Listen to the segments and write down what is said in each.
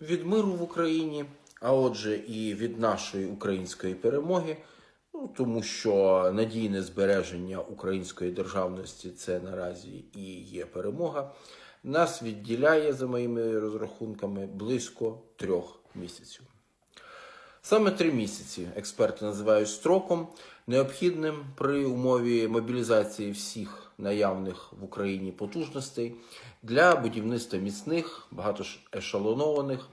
від миру в Україні, а отже, і від нашої української перемоги. Ну, тому що надійне збереження української державності це наразі і є перемога. Нас відділяє, за моїми розрахунками, близько трьох місяців. Саме три місяці експерти називають строком, необхідним при умові мобілізації всіх наявних в Україні потужностей для будівництва міцних, багатоешелонованих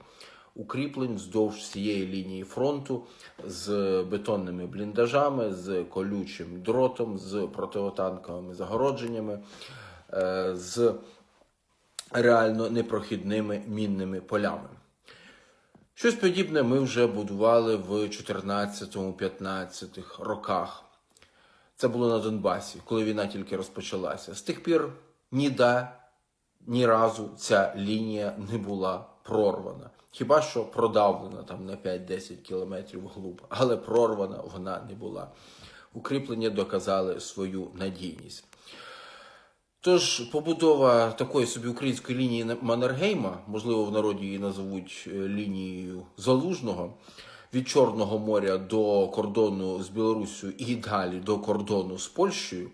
укріплень вздовж всієї лінії фронту з бетонними бліндажами, з колючим дротом, з противотанковими загородженнями, е, з реально непрохідними мінними полями. Щось подібне ми вже будували в 14-15 роках. Це було на Донбасі, коли війна тільки розпочалася. З тих пір ніде, ні разу ця лінія не була прорвана. Хіба що продавлена там на 5-10 кілометрів вглуб, але прорвана вона не була. Укріплення доказали свою надійність. Тож побудова такої собі української лінії Маннергейма, можливо, в народі її назовуть е, лінією Залужного, від Чорного моря до кордону з Білоруссю і далі до кордону з Польщею,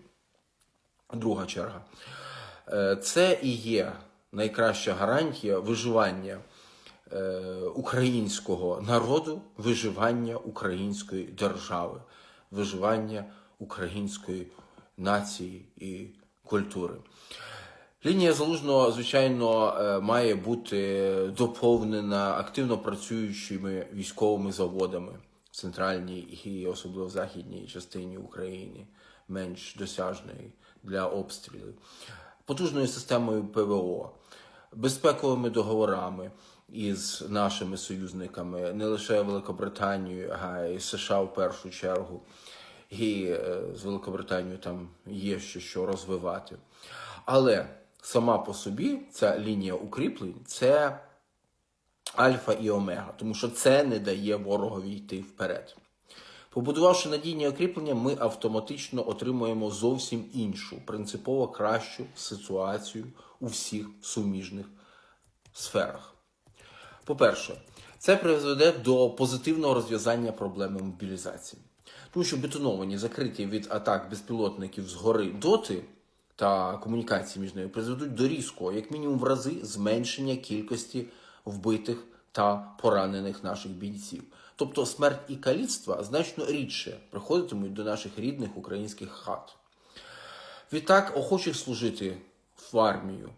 друга черга, це і є найкраща гарантія виживання е, українського народу, виживання української держави, виживання української нації і культури. Лінія залужного, звичайно, е, має бути доповнена активно працюючими військовими заводами в центральній і особливо в західній частині України, менш досяжної для обстрілів, потужною системою ПВО, безпековими договорами із нашими союзниками, не лише Великобританією, а й США в першу чергу. І е, з Великобританією там є ще що розвивати. Але сама по собі ця лінія укріплень це альфа і омега, тому що це не дає ворогові йти вперед. Побудувавши надійні укріплення, ми автоматично отримуємо зовсім іншу, принципово кращу ситуацію у всіх суміжних сферах. По-перше, це призведе до позитивного розв'язання проблеми мобілізації. Тому що бетоновані, закриті від атак безпілотників згори доти та комунікації між ними призведуть до різкого, як мінімум в рази, зменшення кількості вбитих та поранених наших бійців. Тобто смерть і каліцтва значно рідше приходитимуть до наших рідних українських хат. Відтак, охочих служити в армію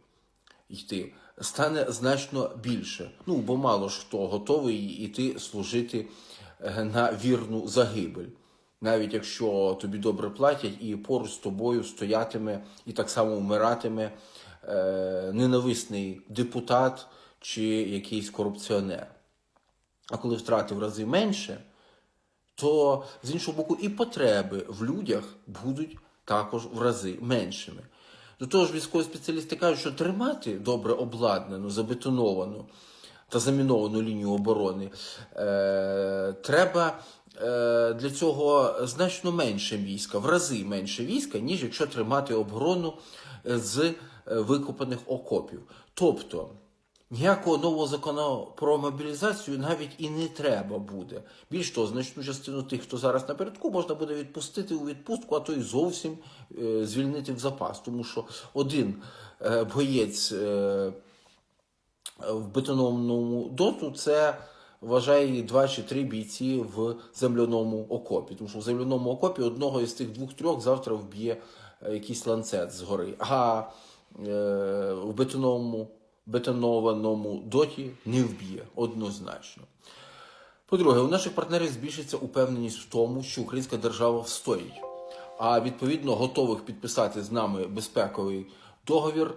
йти стане значно більше. Ну, бо мало ж хто готовий йти служити е, на вірну загибель. Навіть якщо тобі добре платять, і поруч з тобою стоятиме і так само вмиратиме е, ненависний депутат чи якийсь корупціонер. А коли втрати в рази менше, то з іншого боку і потреби в людях будуть також в рази меншими. До того ж, військові спеціалісти кажуть, що тримати добре обладнану, забетоновану та заміновану лінію оборони е, треба е, для цього значно менше війська, в рази менше війська, ніж якщо тримати оборону з е, викопаних окопів. Тобто ніякого нового закону про мобілізацію навіть і не треба буде. Більш того, значну частину тих, хто зараз напередку, можна буде відпустити у відпустку, а то й зовсім е, звільнити в запас. Тому що один е, боєць е, в бетонованому доту це вважає два чи три бійці в земляному окопі. Тому що в земляному окопі одного із тих двох-трьох завтра вб'є якийсь ланцет згори. А в бетонованому, бетонованому доті не вб'є однозначно. По-друге, у наших партнерів збільшиться упевненість в тому, що українська держава встоїть, а відповідно готових підписати з нами безпековий договір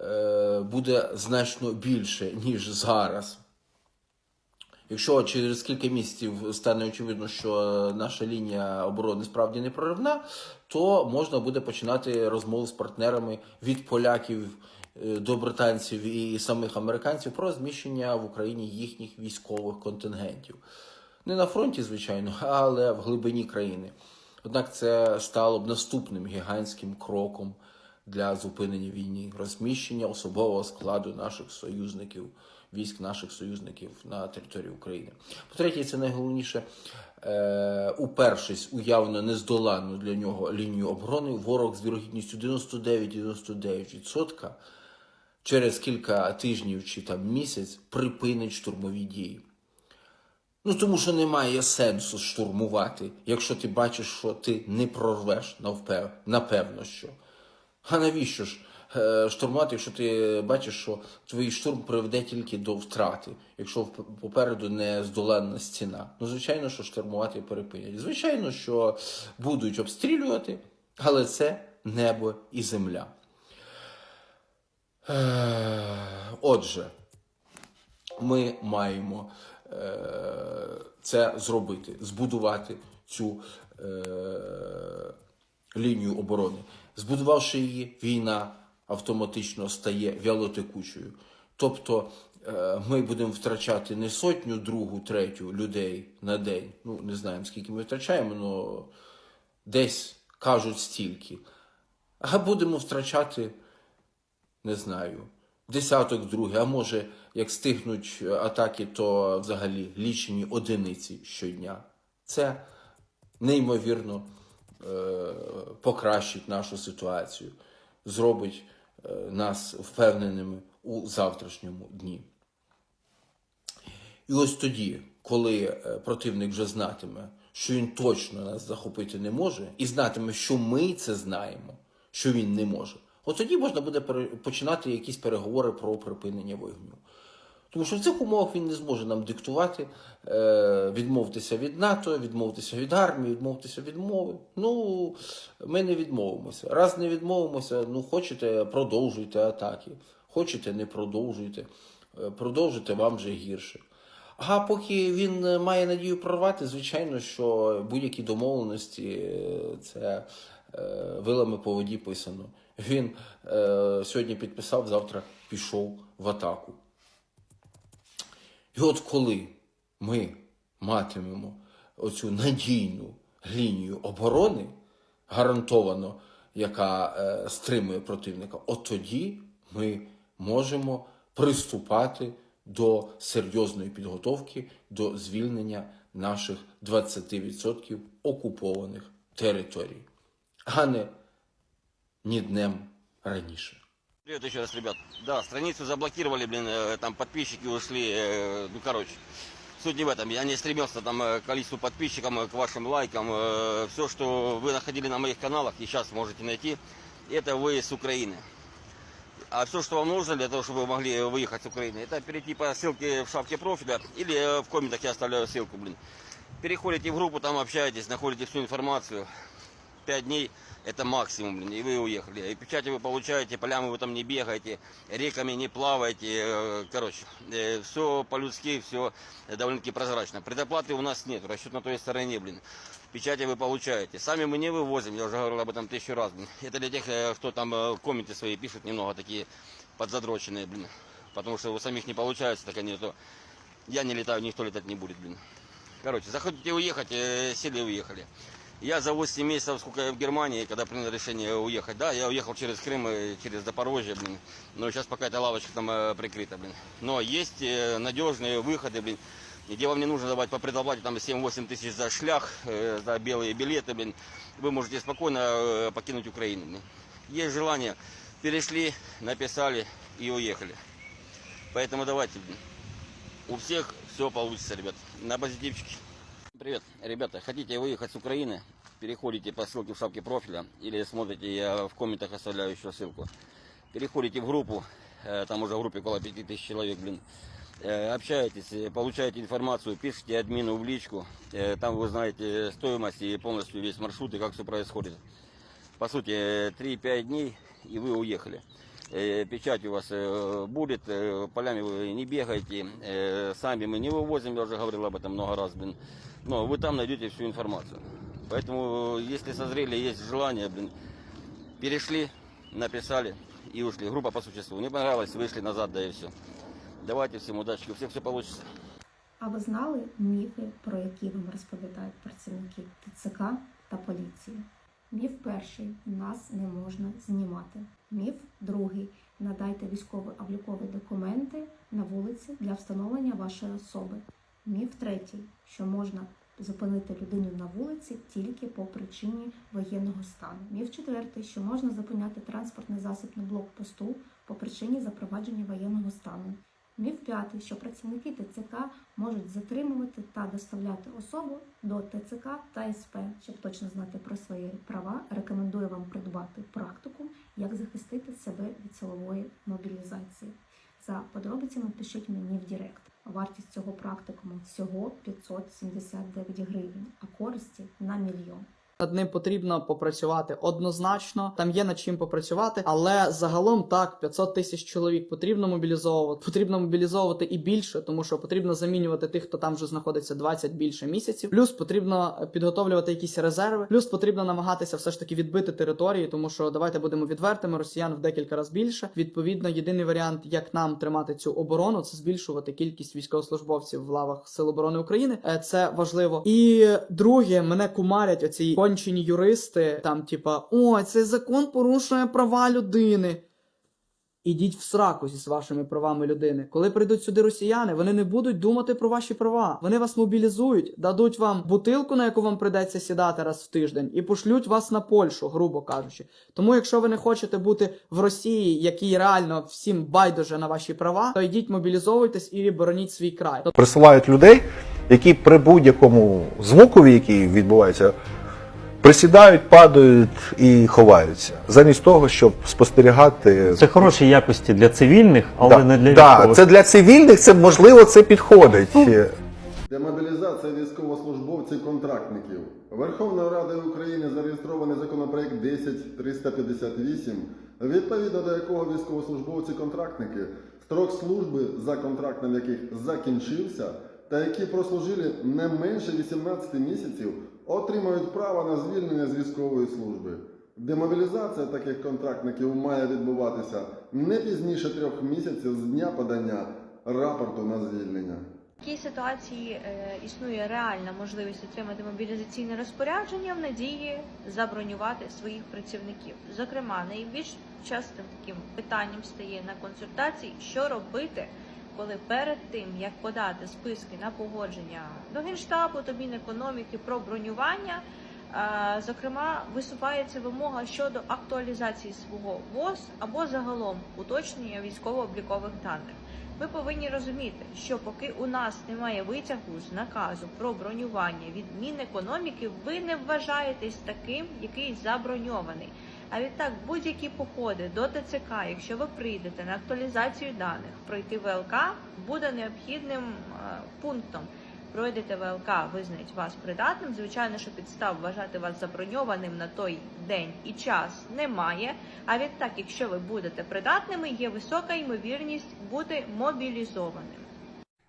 е, буде значно більше, ніж зараз. Якщо через кілька місяців стане очевидно, що наша лінія оборони справді не проривна, то можна буде починати розмови з партнерами від поляків до британців і самих американців про розміщення в Україні їхніх військових контингентів. Не на фронті, звичайно, але в глибині країни. Однак це стало б наступним гігантським кроком для зупинення війни, розміщення особового складу наших союзників військ наших союзників на території України. По-третє, це найголовніше, е, упершись у явно нездоланну для нього лінію оборони, ворог з вірогідністю 99-99% через кілька тижнів чи там місяць припинить штурмові дії. Ну тому що немає сенсу штурмувати, якщо ти бачиш, що ти не прорвеш навпев... напевно що. А навіщо ж е, штурмувати, якщо ти бачиш, що твій штурм приведе тільки до втрати, якщо попереду не здоланна стіна? Ну, звичайно, що штурмувати перепинять. Звичайно, що будуть обстрілювати, але це небо і земля. Е, Отже, ми маємо е, це зробити, збудувати цю е, лінію оборони. Збудувавши її, війна автоматично стає вялотекучою. Тобто ми будемо втрачати не сотню, другу, третю людей на день. Ну, не знаємо, скільки ми втрачаємо, але десь кажуть стільки. А будемо втрачати не знаю, десяток другий, а може, як стигнуть атаки, то взагалі лічені одиниці щодня. Це неймовірно е, покращить нашу ситуацію, зробить е, нас впевненими у завтрашньому дні. І ось тоді, коли е, противник вже знатиме, що він точно нас захопити не може, і знатиме, що ми це знаємо, що він не може, от тоді можна буде починати якісь переговори про припинення вогню. Тому що в цих умовах він не зможе нам диктувати, е, відмовитися від НАТО, відмовитися від армії, відмовитися від мови. Ну, ми не відмовимося. Раз не відмовимося, ну хочете, продовжуйте атаки. Хочете, не продовжуйте. Е, Продовжуйте вам вже гірше. А поки він е, має надію прорвати, звичайно, що будь-які домовленості це вилами по воді писано. Він е, сьогодні підписав, завтра пішов в атаку. І от коли ми матимемо оцю надійну лінію оборони, гарантовано, яка е, стримує противника, от тоді ми можемо приступати до серйозної підготовки до звільнення наших 20% окупованих територій, а не ні днем раніше. Привет еще раз, ребят. Да, страницу заблокировали, блин, э, там подписчики ушли, э, ну, короче. Суть не в этом. Я не стремился там э, к количеству подписчикам, э, к вашим лайкам. Все, что вы находили на моих каналах, и сейчас можете найти, это вы с Украины. А все, что вам нужно для того, чтобы вы могли выехать с Украины, это перейти по ссылке в шапке профиля или в комментах я оставляю ссылку, блин. Переходите в группу, там общаетесь, находите всю информацию. Пять дней это максимум, блин, и вы уехали. И печати вы получаете, полями вы там не бегаете, реками не плаваете, э, короче, все по-людски, все довольно-таки прозрачно. Предоплаты у нас нет, расчет на той стороне, блин. Печати вы получаете. Сами мы не вывозим, я уже говорил об этом тысячу раз, блин. Это для тех, э, кто там э, комменты свои пишут, немного такие подзадроченные, блин. Потому что у самих не получается, так они, то я не летаю, никто летать не будет, блин. Короче, захотите уехать, э, сели и уехали. Я за 8 месяцев, сколько я в Германии, когда принял решение уехать, да, я уехал через Крым и через Запорожье, блин. Но сейчас пока эта лавочка там э, прикрыта, блин. Но есть э, надежные выходы, блин, где вам не нужно давать по предоплате там 7-8 тысяч за шлях, э, за белые билеты, блин. Вы можете спокойно покинуть Украину, блин. Есть желание, перешли, написали и уехали. Поэтому давайте, блин. У всех все получится, ребят. На позитивчике. Привет, ребята. Хотите выехать с Украины? Переходите по ссылке в шапке профиля или смотрите, я в комментах оставляю еще ссылку. Переходите в группу, э, там уже в группе около 5000 человек, блин. Э, Общаетесь, э, получаете информацию, пишите админу в личку. Там вы знаете стоимость и полностью весь маршрут и как все происходит. По сути, э, 3-5 дней и вы уехали. Печать у вас будет, полями вы не бегаете, сами мы не вывозим, я уже говорил об этом много раз, блин. Но вы там найдете всю информацию. Поэтому, э, если созрели, есть желание, блин, перешли, написали и ушли. Группа по существу. Не понравилось, вышли назад, да и все. Давайте всем удачи, у всех все получится. А ви знали міфи, про які вам розповідають працівники ТЦК та поліції? Міф перший нас не можна знімати. Міф другий надайте військово-облікові документи на вулиці для встановлення вашої особи. Міф третій, що можна зупинити людину на вулиці тільки по причині воєнного стану. Міф четвертий, що можна зупиняти транспортний засіб на блокпосту по причині запровадження воєнного стану. Міф п'ятий, що працівники ТЦК можуть затримувати та доставляти особу до ТЦК та СП. Щоб точно знати про свої права, рекомендую вам придбати практику, як захистити себе від силової мобілізації. За подробицями пишіть мені в Директ. Вартість цього практикуму всього 579 гривень, а користі на мільйон. Над ним потрібно попрацювати однозначно. Там є над чим попрацювати, але загалом так 500 тисяч чоловік потрібно мобілізовувати. Потрібно мобілізовувати і більше, тому що потрібно замінювати тих, хто там вже знаходиться 20 більше місяців. Плюс потрібно підготовлювати якісь резерви. Плюс потрібно намагатися все ж таки відбити території, тому що давайте будемо відвертими. Росіян в декілька разів більше. Відповідно, єдиний варіант, як нам тримати цю оборону, це збільшувати кількість військовослужбовців в лавах Сил оборони України. Е, Це важливо. І друге, мене кумарять оці кончені юристи. Там, типа, о, цей закон порушує права людини. Ідіть в сраку зі вашими правами людини. Коли прийдуть сюди росіяни, вони не будуть думати про ваші права. Вони вас мобілізують, дадуть вам бутилку, на яку вам прийдеться сідати раз в тиждень, і пошлють вас на Польщу, грубо кажучи. Тому, якщо ви не хочете бути в Росії, якій реально всім байдуже на ваші права, то йдіть мобілізовуйтесь і бороніть свій край. присилають людей, які при будь-якому звукові, який відбувається, присідають, падають і ховаються, замість того, щоб спостерігати. Це хороші якості для цивільних, але да, не для да, військових. це для цивільних, це можливо, це підходить. Демобілізація військовослужбовців-контрактників. Верховною Радою України зареєстрований законопроект 10358, відповідно до якого військовослужбовці-контрактники, строк служби за контрактом яких закінчився, та які прослужили не менше 18 місяців, отримають право на звільнення з військової служби. Демобілізація таких контрактників має відбуватися не пізніше трьох місяців з дня подання рапорту на звільнення. В такій ситуації е, існує реальна можливість отримати мобілізаційне розпорядження в надії забронювати своїх працівників. Зокрема, найбільш частим таким питанням стає на консультації, що робити, коли перед тим як подати списки на погодження до генштабу, до Мінекономіки про бронювання. е, Зокрема, висувається вимога щодо актуалізації свого ВОЗ або загалом уточнення військово-облікових даних. Ви повинні розуміти, що поки у нас немає витягу з наказу про бронювання від Мінекономіки, ви не вважаєтесь таким, який заброньований. А відтак будь-які походи до ТЦК, якщо ви прийдете на актуалізацію даних, пройти ВЛК буде необхідним е, пунктом. Пройдете ВЛК, визнають вас придатним. Звичайно, що підстав вважати вас заброньованим на той день і час немає. А відтак, якщо ви будете придатними, є висока ймовірність бути мобілізованим.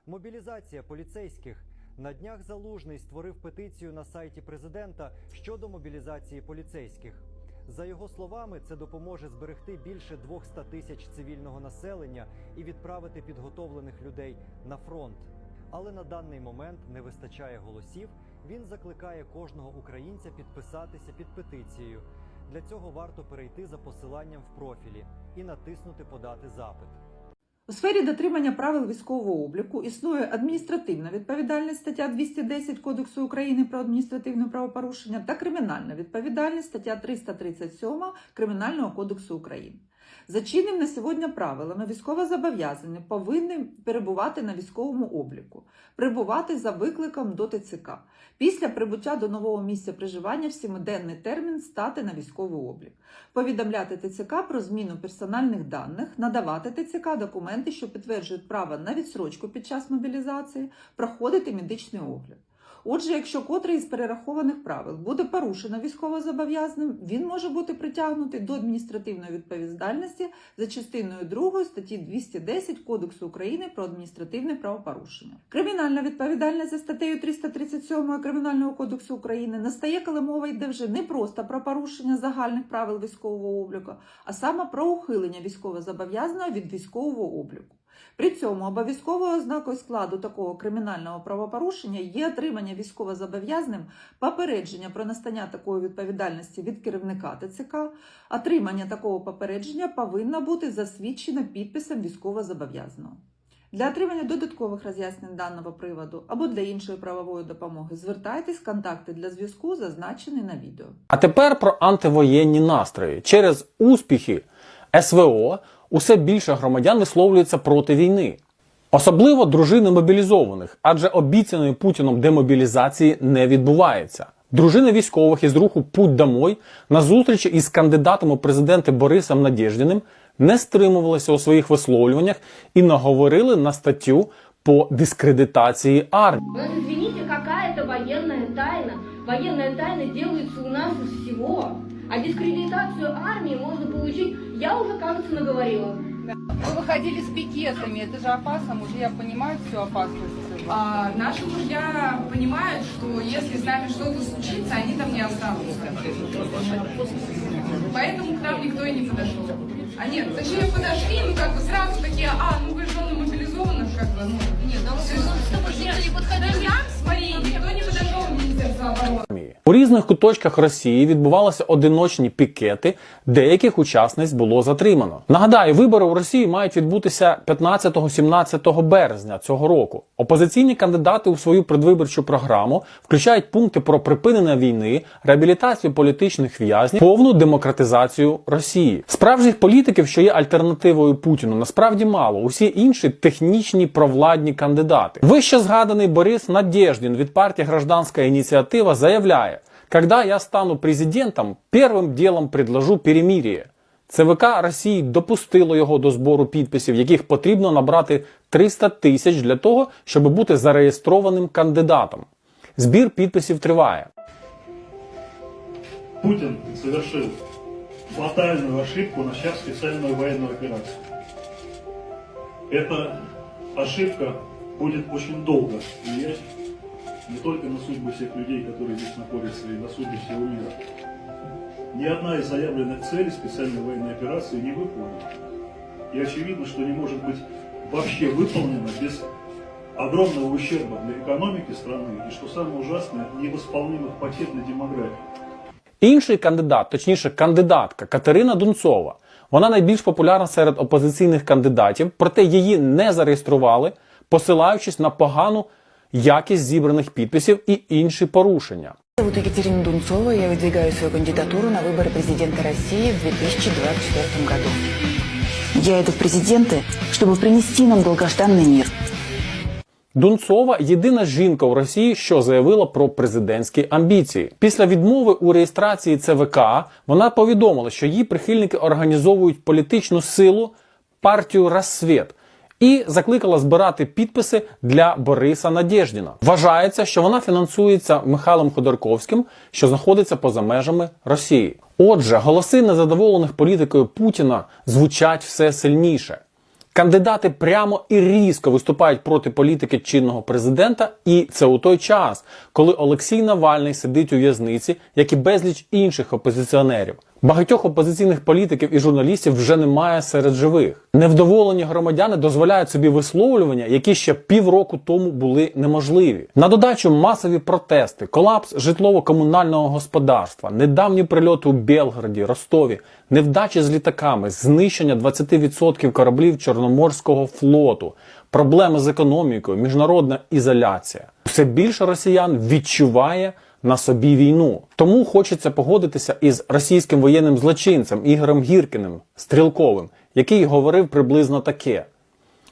Мобілізація поліцейських. На днях Залужний створив петицію на сайті президента щодо мобілізації поліцейських. За його словами, це допоможе зберегти більше 200 тисяч цивільного населення і відправити підготовлених людей на фронт. Але на даний момент не вистачає голосів. Він закликає кожного українця підписатися під петицією. Для цього варто перейти за посиланням в профілі і натиснути Подати запит. У сфері дотримання правил військового обліку існує адміністративна відповідальність стаття 210 Кодексу України про адміністративне правопорушення та кримінальна відповідальність стаття 337 Кримінального кодексу України. За чинним на сьогодні правилами військовозобов'язані повинні перебувати на військовому обліку, прибувати за викликом до ТЦК. Після прибуття до нового місця проживання в сімиденний термін стати на військовий облік, повідомляти ТЦК про зміну персональних даних, надавати ТЦК документи, що підтверджують право на відсрочку під час мобілізації, проходити медичний огляд. Отже, якщо котрий із перерахованих правил буде порушено військовозобов'язаним, він може бути притягнутий до адміністративної відповідальності за частиною 2 статті 210 Кодексу України про адміністративне правопорушення. Кримінальна відповідальність за статтею 337 Кримінального кодексу України настає, коли мова йде вже не просто про порушення загальних правил військового обліку, а саме про ухилення військовозобов'язаного від військового обліку. При цьому обов'язковою ознакою складу такого кримінального правопорушення є отримання військовозобов'язним попередження про настання такої відповідальності від керівника ТЦК. Отримання такого попередження повинно бути засвідчено підписом військовозобов'язаного. Для отримання додаткових роз'яснень даного приводу або для іншої правової допомоги звертайтесь, контакти для зв'язку зазначені на відео. А тепер про антивоєнні настрої. Через успіхи СВО усе більше громадян висловлюється проти війни. Особливо дружини мобілізованих, адже обіцяної Путіном демобілізації не відбувається. Дружини військових із руху Путь домой на зустрічі із кандидатом у президенти Борисом Надєждіним не стримувалися у своїх висловлюваннях і наговорили на статтю по дискредитації армії. Извините, какая-то военная тайна. Военная тайна делается у нас всего. А дискредитацию армии можно получить, я уже, кажется, наговорила. Вы выходили с пикетами, это же опасно, мужья понимают всю опасность. А наши мужья понимают, что если с нами что-то случится, они там не останутся. Поэтому к нам никто и не подошел. А нет, точнее подошли, ну как бы сразу такие, а, ну вы жены мобилизованных, как бы, ну. Нет, да, не подходили. Смотри, никто не подошел в Министерство обороны. У різних куточках Росії відбувалися одиночні пікети, деяких учасниць було затримано. Нагадаю, вибори у Росії мають відбутися 15-17 березня цього року. Опозиційні кандидати у свою предвиборчу програму включають пункти про припинення війни, реабілітацію політичних в'язнів, повну демократизацію Росії. Справжніх політиків, що є альтернативою Путіну, насправді мало. Усі інші технічні провладні кандидати. Вище згаданий Борис Надєждін від партії Гражданська ініціатива заявляє: Когда я стану президентом, первым делом предложу перемирие. ЦВК Росії допустило його до збору підписів, яких потрібно набрати 300 тисяч для того, щоб бути зареєстрованим кандидатом. Збір підписів триває. Путин совершил фатальную ошибку, начав специальную военную операцию. Эта ошибка будет очень долго влиять не только на судьбу всех людей, которые здесь находятся, и на судьбу всего мира. Ни одна из заявленных целей специальной военной операции не выполнена. И очевидно, что не может быть вообще выполнена без огромного ущерба для экономики страны и, что самое ужасное, невосполнимых потерь для демографии. Інший кандидат, точніше кандидатка Катерина Дунцова. Вона найбільш популярна серед опозиційних кандидатів, проте її не зареєстрували, посилаючись на погану якість зібраних підписів і інші порушення. Зовут Екатерина Дунцова, я выдвигаю свою кандидатуру на выборы президента России в 2024 году. Я иду в президенты, чтобы принести нам долгожданный мир. Дунцова єдина жінка у Росії, що заявила про президентські амбіції. Після відмови у реєстрації ЦВК вона повідомила, що її прихильники організовують політичну силу партію Рассвіт і закликала збирати підписи для Бориса Надєждіна. Вважається, що вона фінансується Михайлом Ходорковським, що знаходиться поза межами Росії. Отже, голоси незадоволених політикою Путіна звучать все сильніше. Кандидати прямо і різко виступають проти політики чинного президента, і це у той час, коли Олексій Навальний сидить у в'язниці, як і безліч інших опозиціонерів. Багатьох опозиційних політиків і журналістів вже немає серед живих. Невдоволені громадяни дозволяють собі висловлювання, які ще півроку тому були неможливі. На додачу масові протести, колапс житлово-комунального господарства, недавні прильоти у Белграді, Ростові, невдачі з літаками, знищення 20% кораблів Чорноморського флоту, проблеми з економікою, міжнародна ізоляція. Все більше росіян відчуває на собі війну. Тому хочеться погодитися із російським воєнним злочинцем Ігорем Гіркіним Стрілковим, який говорив приблизно таке: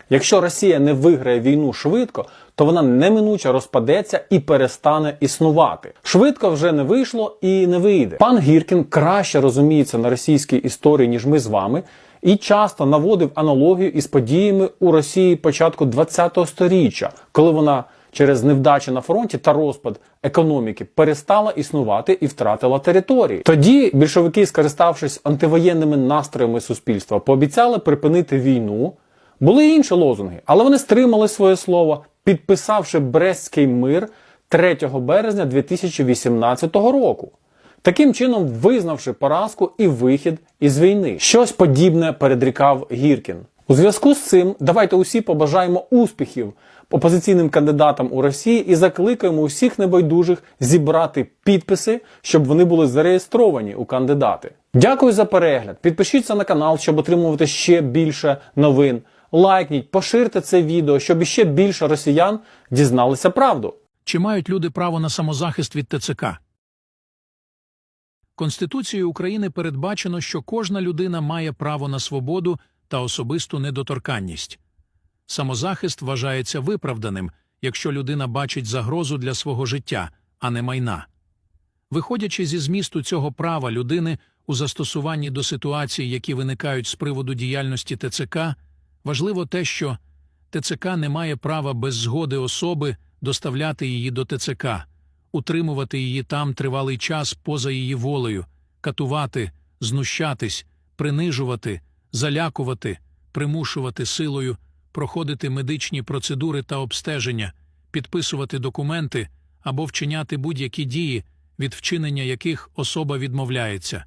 якщо Росія не виграє війну швидко, то вона неминуче розпадеться і перестане існувати. Швидко вже не вийшло і не вийде. Пан Гіркін краще розуміється на російській історії, ніж ми з вами. І часто наводив аналогію із подіями у Росії початку ХХ століття, коли вона через невдачі на фронті та розпад економіки перестала існувати і втратила території. Тоді більшовики, скориставшись антивоєнними настроями суспільства, пообіцяли припинити війну. Були й інші лозунги, але вони стримали своє слово, підписавши Брестський мир 3 березня 2018 року. Таким чином, визнавши поразку і вихід із війни. Щось подібне передрікав Гіркін. У зв'язку з цим давайте усі побажаємо успіхів опозиційним кандидатам у Росії і закликаємо усіх небайдужих зібрати підписи, щоб вони були зареєстровані у кандидати. Дякую за перегляд. Підпишіться на канал, щоб отримувати ще більше новин. Лайкніть, поширте це відео, щоб іще більше росіян дізналися правду. Чи мають люди право на самозахист від ТЦК? Конституцією України передбачено, що кожна людина має право на свободу та особисту недоторканність. Самозахист вважається виправданим, якщо людина бачить загрозу для свого життя, а не майна. Виходячи зі змісту цього права людини у застосуванні до ситуацій, які виникають з приводу діяльності ТЦК, важливо те, що ТЦК не має права без згоди особи доставляти її до ТЦК, утримувати її там тривалий час поза її волею, катувати, знущатись, принижувати, залякувати, примушувати силою, проходити медичні процедури та обстеження, підписувати документи або вчиняти будь-які дії, від вчинення яких особа відмовляється.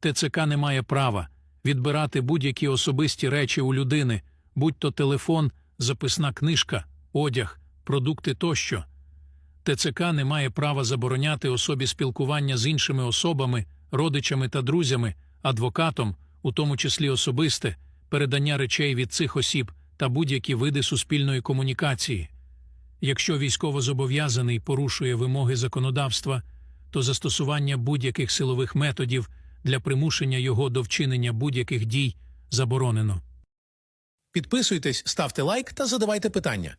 ТЦК не має права відбирати будь-які особисті речі у людини, будь то телефон, записна книжка, одяг, продукти тощо. ТЦК не має права забороняти особі спілкування з іншими особами, родичами та друзями, адвокатом, у тому числі особисте, передання речей від цих осіб та будь-які види суспільної комунікації. Якщо військовозобов'язаний порушує вимоги законодавства, то застосування будь-яких силових методів для примушення його до вчинення будь-яких дій заборонено. Підписуйтесь, ставте лайк та задавайте питання.